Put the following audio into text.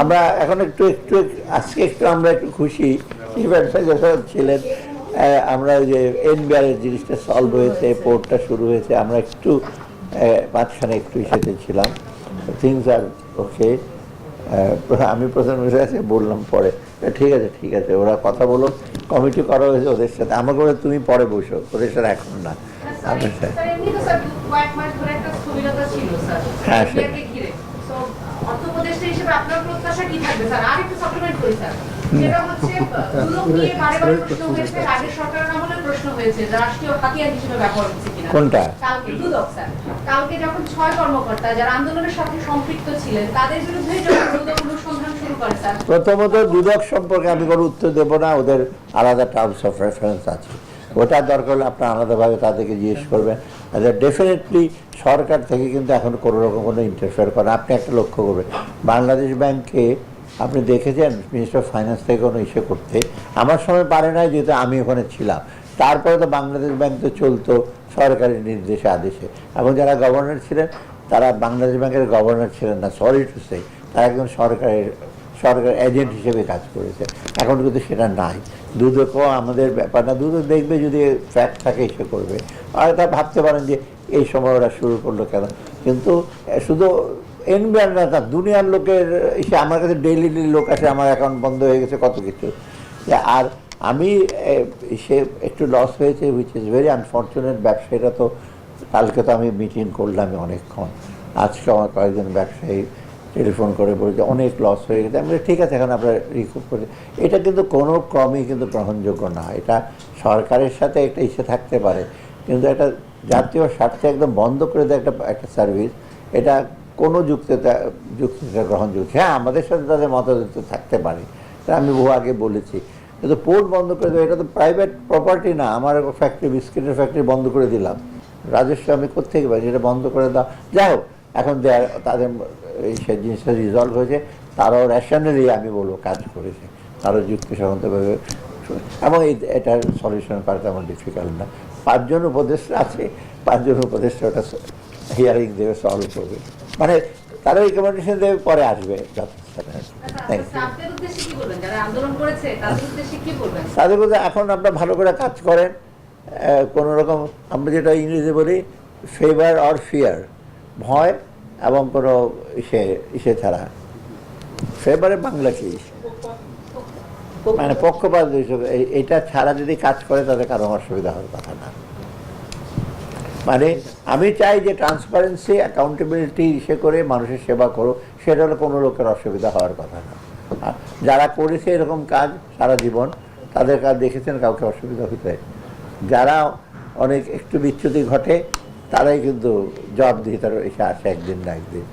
আমরা এখন একটু একটু আজকে একটু আমরা একটু খুশি। চিফ অ্যাডভাইজার ছিলেন আমরা ওই যে এনবিআর এর জিনিসটা সলভ হয়েছে পোর্টটা শুরু হয়েছে আমরা একটু মাঝখানে একটু ইসেতে ছিলাম। থিংস আর ওকে আমি প্রধানমন্ত্রীর কাছে বললাম পরে। ঠিক আছে ঠিক আছে ওরা কথা বলো কমিটি করা হয়েছে ওদের সাথে। আমাকে বলে তুমি পরে বসো ওদের সাথে এখন না। হ্যাঁ, স্যার। ইন্ডিয়াকে ঘিরে। So, অর্থ উপদেষ্টা হিসেবে আপনার প্রত্যাশা কি থাকবে, স্যার? আর একটু করি, স্যার। যেটা হচ্ছে, দুদক নিয়ে বারে বারে প্রশ্ন হয়েছে, আগের সরকারের আমলে প্রশ্ন হয়েছে, রাষ্ট্রীয় হাতিয়ার হিসেবে ব্যবহার হচ্ছে কিনা। কোনটা? কালকে, দুদক, স্যার। কালকে যখন ছয় কর্মকর্তা যারা আন্দোলনের সাথে সম্পৃক্ত ছিলেন তাদের বিরুদ্ধে যখন দুদক অনুসন্ধান শুরু করে স্যার প্রথমত দুদক সম্পর্কে আমি কোনো উত্তর দেবো না ওদের আলাদা টার্মস অফ রেফারেন্স আছে ওটা দরকার হলে আপনার আলাদাভাবে তাদেরকে জিজ্ঞেস করবেন ডেফিনেটলি সরকার থেকে কিন্তু এখন কোনো রকম কোনো ইন্টারফেয়ার করে। আপনি একটা লক্ষ্য করবেন, বাংলাদেশ ব্যাংকে আপনি দেখেছেন মিনিস্টার অফ ফাইন্যান্স থেকে কোনো ইসে করতে? আমার সময় পারে নাই, যেহেতু আমি ওখানে ছিলাম। তারপরে তো বাংলাদেশ ব্যাংক তো চলতো সরকারি নির্দেশে, আদেশে। এবং যারা গভর্নর ছিলেন, তারা বাংলাদেশ ব্যাংকের গভর্নর ছিলেন না সরি টু সে তারা একজন সরকারের সরকার এজেন্ট হিসেবে কাজ করেছে। এখন কিন্তু সেটা নাই। দুদকও আমাদের ব্যাপার না। দুদক দেখবে যদি ফ্যাক্ট থাকে সে করবে। আর তা ভাবতে পারেন যে এই সময় ওরা শুরু করল কেন? কিন্তু শুধু এনবিআর না দুনিয়ার লোকের এসে আমার কাছে ডেইলি লোক আসে, আমার অ্যাকাউন্ট বন্ধ হয়ে গেছে, কত কিছু। আর আমি সে একটু লস হয়েছে উইচ ইজ ভেরি আনফর্চুনেট ব্যবসায়ীরা তো, কালকে তো আমি মিটিং করলাম অনেকক্ষণ। আজকে আমার কয়েকজন ব্যবসায়ী টেলিফোন করে বলছে, অনেক লস হয়ে গেছে। আমি ঠিক আছে, এখন আপনারা রিকুভ করে এটা কিন্তু কোনো ক্রমেই কিন্তু গ্রহণযোগ্য না। এটা সরকারের সাথে একটা ইসে থাকতে পারে। কিন্তু একটা জাতীয় স্বার্থে একদম বন্ধ করে দেয় একটা একটা সার্ভিস এটা কোনো যুক্তিতে যুক্তিতে গ্রহণযোগ্য। হ্যাঁ আমাদের সাথে তাদের মতামত থাকতে পারে। তা আমি বহু আগে বলেছি। কিন্তু পোর্ট বন্ধ করে দেবে এটা তো প্রাইভেট প্রপার্টি না। আমার ফ্যাক্টরি বিস্কিটের ফ্যাক্টরি বন্ধ করে দিলাম। রাজস্ব আমি কোথেকে পাই? এটা বন্ধ করে দাও যাই হোক এখন তাদের এই সে জিনিসটা রিজলভ হয়েছে তারাও রেশনালি আমি বলব কাজ করেছে। তারও যুক্তিসঙ্গতভাবে এবং এই এটার সলিউশন করা তেমন ডিফিকাল্ট না। পাঁচজন উপদেষ্টা আছে পাঁচজন উপদেষ্টা ওটা হিয়ারিং দেবে সলভ করবে। মানে তারা রিকমেন্ডেশন দেবে পরে আসবে। তাদের মধ্যে এখন আপনারা ভালো করে কাজ করেন। কোনো রকম আমরা যেটা ইংরেজি বলি ফেভার অর ফিয়ার ভয় এবং কোনো ইসে ইসে ছাড়া। ফেভারে বাংলা কি? মানে পক্ষপাত এইটা ছাড়া যদি কাজ করে তাদের কারও অসুবিধা হওয়ার কথা না। মানে আমি চাই যে ট্রান্সপারেন্সি অ্যাকাউন্টেবিলিটি ইসে করে মানুষের সেবা করো সেটা হলে কোনো লোকের অসুবিধা হওয়ার কথা না। যারা করেছে এরকম কাজ সারা জীবন, তাদের কাজ দেখেছেন কাউকে অসুবিধা হতে। যারা অনেক একটু বিচ্যুতি ঘটে তারাই কিন্তু জব দিয়ে তার এসে আসে একদিন না একদিন।